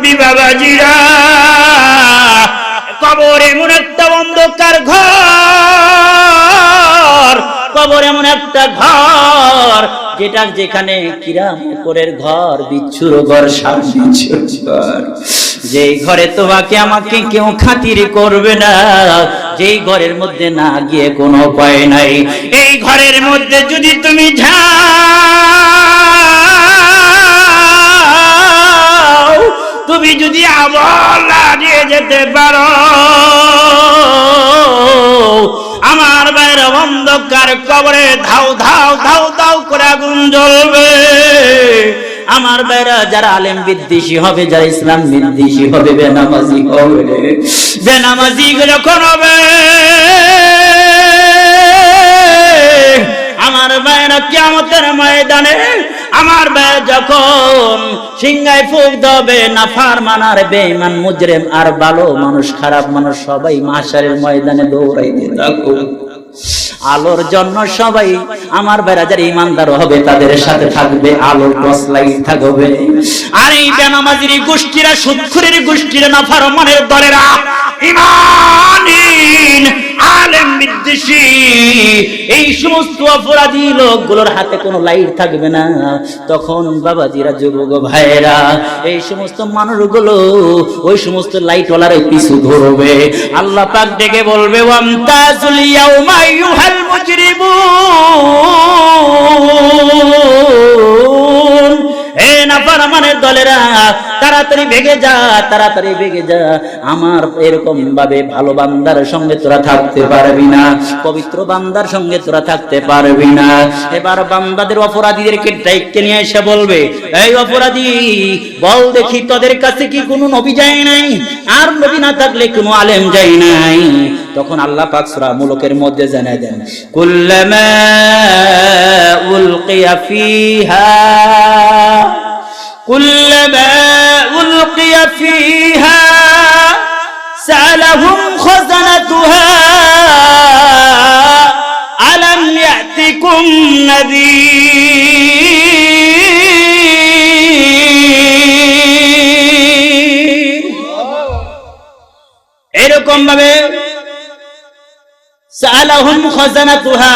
মুরব্বী বাবাজিরা। কবর এমন একটা অন্ধকার ঘর, কবর এমন একটা ঘর, যেটা যেখানে কিরাম উপরের ঘর, বিচ্ছুর ঘর ঘর। যেই ঘরে তোমাকে আমাকে কেউ খাতির করবে না, যেই ঘরের মধ্যে না গিয়ে কোনো উপায় নাই। এই ঘরের মধ্যে যদি তুমি যাও তুমি যদি আমল লাগিয়ে যেতে পারো, আমার বাইরে অন্ধকার কবরে ধাও ধাও ধাও ধাও করে আগুন জ্বলবে। আমার বাইরা যারা আলেম বিদ্বেষী হবে, যারা ইসলাম বিদ্বেষী হবে, বেনামাজি হবে। বেনামাজি যখন হবে। আমার বাইরা কিয়ামতের ময়দানে, আমার ভাই যখন সিংহায় ফুক দেবে নাফার মানার বেঈমান, মুজরিম আর ভালো মানুষ, খারাপ মানুষ সবাই মাশারের ময়দানে দৌড়াইতে থাকো আলোর জন্য সবাই আমার ভাইরা যারা ইমানদার হবে, তাদের সাথে থাকবে, আলোর টস লাইট থাকবে। আর এই বেনামাজির গোষ্ঠীরা, সুৎখুরের গোষ্ঠীরা, নাফার মনের দলেরা ইমানিন আলেম বিদ্বেষী এই সমস্ত অপরাধী লোকগুলোর হাতে কোনো লাইট থাকবে না। তখন বাবাজিরা, যুবক ভাইরা এই সমস্ত মানুষগুলো, ওই সমস্ত লাইট লাইটওয়ালার পিছু ধরবে। আল্লাহ পাক ডেকে বলবে মুজরিমুন। হে নাফরমানের দলেরা, তাড়াতাড়ি ভেগে যা, তাড়াতাড়ি ভেগে যা। আমার এরকম ভাবে ভালো বান্দার সঙ্গে তোরা থাকতে পারবি না, পবিত্র বান্দার সঙ্গে তোরা থাকতে পারবি না। এবার বান্দাদের অপরাধীদেরকে দায়িত্বে নিয়ে এসে বলবে, এই অপরাধী, বল দেখি তোদের কাছে কি কোনো নবী যায় নাই? আর নবী না থাকলে কোনো আলেম যায় নাই? তখন আল্লাহ পাক সূরা মুলকের মধ্যে জানায় দেন, কুল্লামা উলকিয়া ফিহা। كلما ألقي فيها سألهم خزنتها ألم يأتكم نذير এরকম ভাবে সালাহুম খাজানাতুহা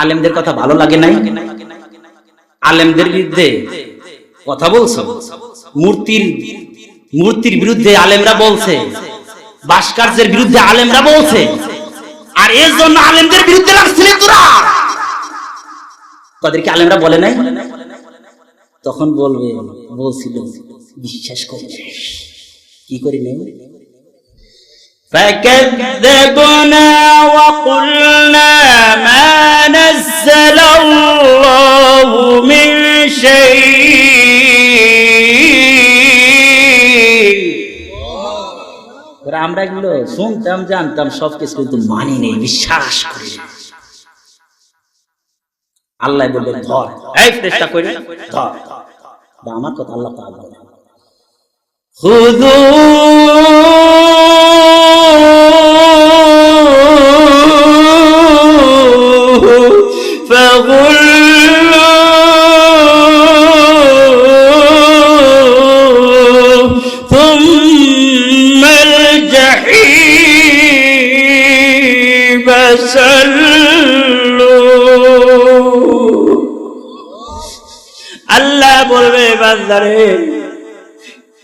আলেমদের কথা ভালো লাগে নাই? আলেমদের বিরুদ্ধে কথা বলছো? মূর্তির মূর্তির বিরুদ্ধে আলেমরা বলছে ভাস্কর্যের বিরুদ্ধে আলেমরা বলছে, আর এর জন্য আলেমদের বিরুদ্ধে লাগছিলি তোরা। তাদেরকে আলেমরা বলে নাই? তখন বলবে, বলছিল, বিশ্বাস করবে কি করি নেই? فكذبنا وقلنا ما نزل الله من شيء আমরা এগুলো শুনতাম জানতাম সবকিছু কিন্তু মানি নেই বিশ্বাস করি না। আল্লাহ বলবে ধর এই চেষ্টা করি ধর বা আমার কথা আল্লাহ পাক বলবে বান্দারে।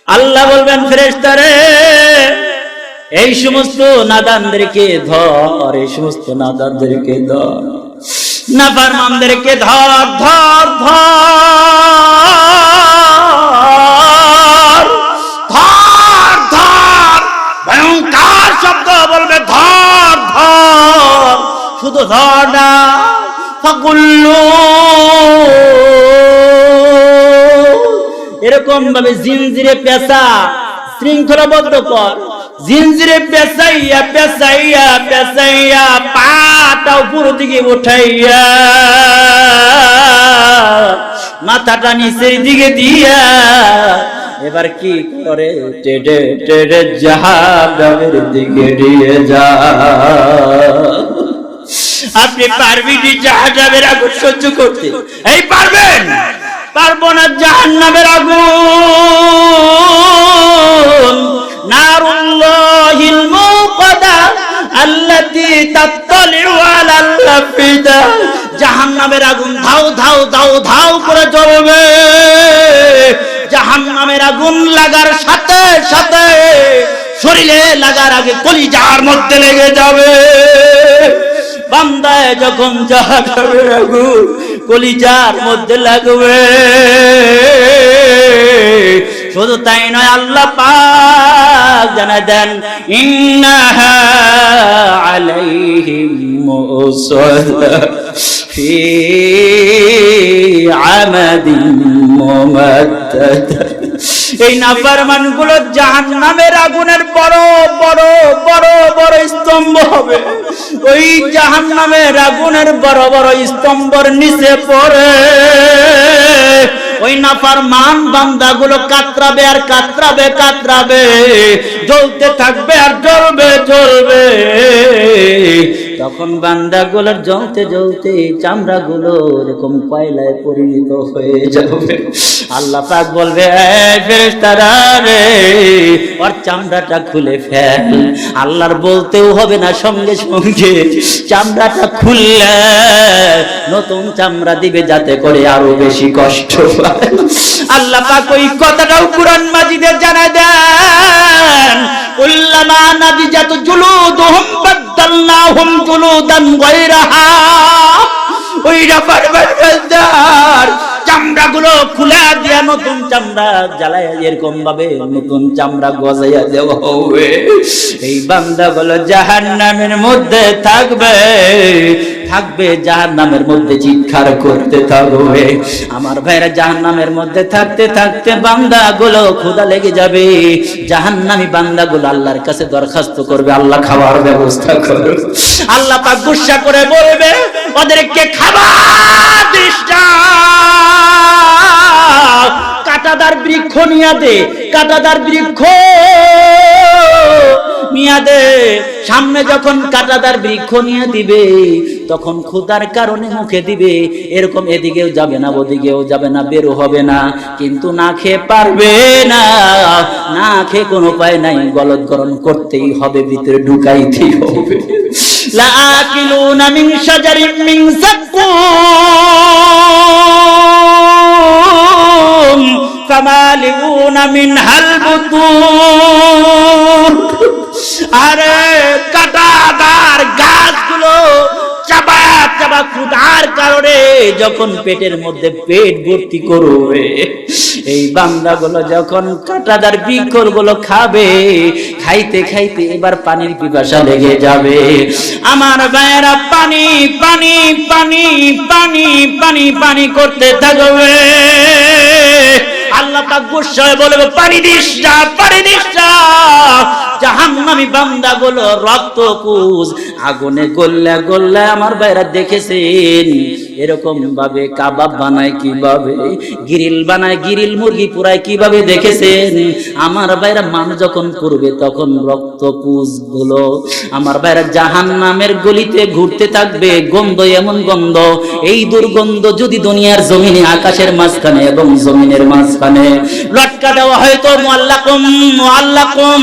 আল্লাহ বলবেন ফেরেশতারে এই সমস্ত নাদানদেরকে ধর, এই সমস্ত নাদানদেরকে ধর, নাফারমানদেরকে ধর ধর ধর ধর ধর। ভয়ঙ্কর শব্দ বলবে, ধর ধর। শুধু ধর না, ফাকুল্লু। এরকম ভাবে জিনজিরে পেশা শৃঙ্খলাবদ্ধ কর। জিনজিরে পেঁচাইয়া পেঁচাইয়া পেঁচাইয়া পাটা উপর দিকে উঠাইয়া, মাথাটা নিচের দিকে দিয়া। এবার কি করে? টেডে টেডে জাহাবের দিকে দিয়ে যা। আপনি পারবেন জাহাজের আগুন সহ্য করতে? এই পারবেন? পারব না জাহান্নামের আগুন। নারুল্লাহিল মুকাদা আগুন ধাও ধাও ধাও ধাও করে জ্বলবে। জাহান্নামের আগুন লাগার সাথে সাথে শরীরে লাগার আগে কলিজার মধ্যে লেগে যাবে। বান্দায় যখন জাহান্নামের আগুন কলিজার মধ্যে লাগবে। শুধু তাই নয়, আল্লাহ পাক জানা দেন, ইন্নাহা আলাইহিম মুসাল্লা ফি আমাদিন মুমাদ্দাদ। এই নাফরমানগুলো জাহান্নামের আগুনের বড় বড় বড় বড় স্তম্ভ হবে। ওই জাহান্নামের আগুনের বড় বড় স্তম্ভর নিচে পড়ে। ওই নাফার মান বান্দা গুলো কাতরাবে আর কাতরাবে কাতরাবে। জ্বলতে থাকবে আর জ্বলবে জ্বলবে। তখন বান্দা গুলোর জ্বলতে জ্বলতে চামড়া গুলো এরকম কয়লায় পরিণত হয়ে যাবে। আল্লাহ পাক বলবে, "এই ফেরেশতারা রে, ওর চামড়াটা খুলে ফেল। আল্লাহর বলতেও হবে না সঙ্গে সঙ্গে, চামড়াটা খুললে নতুন চামড়া দিবে যাতে করে আরও বেশি কষ্ট পায় আল্লাহ পাক ওই কথাটাও কুরআন মাজিদে জানা দেন। উল্লামা নাদিজাত জুলুদুহুম বাদদালনাহুম জুলুদান গায়রাহা। ওই রাবার বারবার চামড়াগুলো খুলে দিয়া নতুন চামড়া জ্বালাইয়া এরকম ভাবে নতুন চামড়া গজাইয়া দেওয়া এই বান্দা গুলো জাহান নামের মধ্যে থাকবে। থাকবে জাহান নামের মধ্যে চিৎকার করতে থাকবে। আমার ভাইরা জাহান নামের মধ্যে থাকতে থাকতে বান্দা গুলো ক্ষুদা লেগে যাবে। জাহান নামি বান্দা গুলো আল্লাহর কাছে দরখাস্ত করবে, আল্লাহ খাওয়ার ব্যবস্থা করবে। আল্লাহ পাক গুসা করে বলবে, ওদেরকে খাবার দিস। কাটাদার বৃক্ষ নিয়ে দে কাটাদার বৃক্ষ নিয়ে দে সামনে যখন কাটাদার বৃক্ষ নিয়ে দিবে, তখন ক্ষুধার কারণে মুখে দিবে। এরকম এদিকেও যাবে না, ওদিকেও যাবে না, বেরো হবে না। কিন্তু না খেয়ে পারবে না না খেয়ে কোনো উপায় নাই। গলত গরম করতেই হবে, ভিতরে ঢুকাইতেই হবে। লাকিলুনা মিন শাজারিন মিন সাক্কুম ফামালিউনা মিনহাল বুতুন আরে কাটাদার গাছগুলো চাবা চাবা ক্ষুধার কারণে যখন পেটের মধ্যে পেট ভর্তি করবে, এই বান্দাগুলো যখন কাটাদার বিকলগুলো খাবে, খাইতে খাইতে এবার পানির পিপাসা লেগে যাবে। আমার ভাইয়েরা পানি পানি পানি পানি পানি পানি করতে থাকবে। আল্লাহ পাক গুসায় বলে পানি দিস না পানি দিস না। জাহান্নামী বান্দা গুলো রক্ত কুজ আগুনে গল্লা গল্লা আমার বাইরা দেখেছেন। এরকম ভাবে কাবাব বানায় কীভাবে, গিরিল বানায় গিরিল, মুরগি পুরায় কীভাবে দেখেছেন? আমার বাইরা মান যখন করবে তখন রক্ত কুজগুলো আমার বাইরা জাহান্নামের গলিতে ঘুরতে থাকবে। গন্ধ এমন গন্ধ, এই দুর্গন্ধ যদি দুনিয়ার জমিনে, আকাশের মাঝখানে এবং জমিনের মাঝখানে লটকা দেওয়া হয়তো মুআল্লাকুম মুআল্লাকুম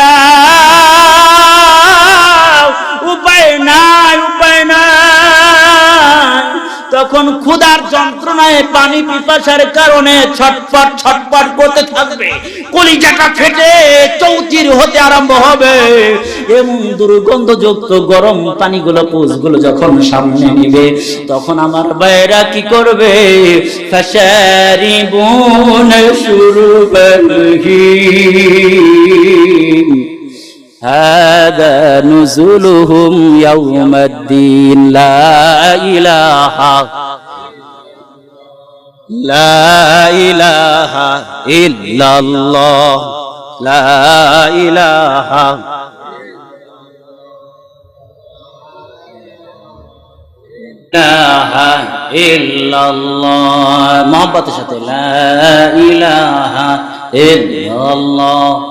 যখন ক্ষুধার যন্ত্রণায় পানি পিপাসার কারণে ছটপট ছটপট করতে থাকবে, কলিজাটা ফেটে চৌচির হতে আরম্ভ হবে। এবং দুর্গন্ধযুক্ত গরম পানিগুলো পুষগুলো যখন সামনে নিবে, তখন আমার বাইরা কি করবে? শুরবালহি هذا نزلهم يوم الدين. لا إله لا إله إلا الله. لا إله إله إلا الله. محبت সাথে لا إله إلا الله.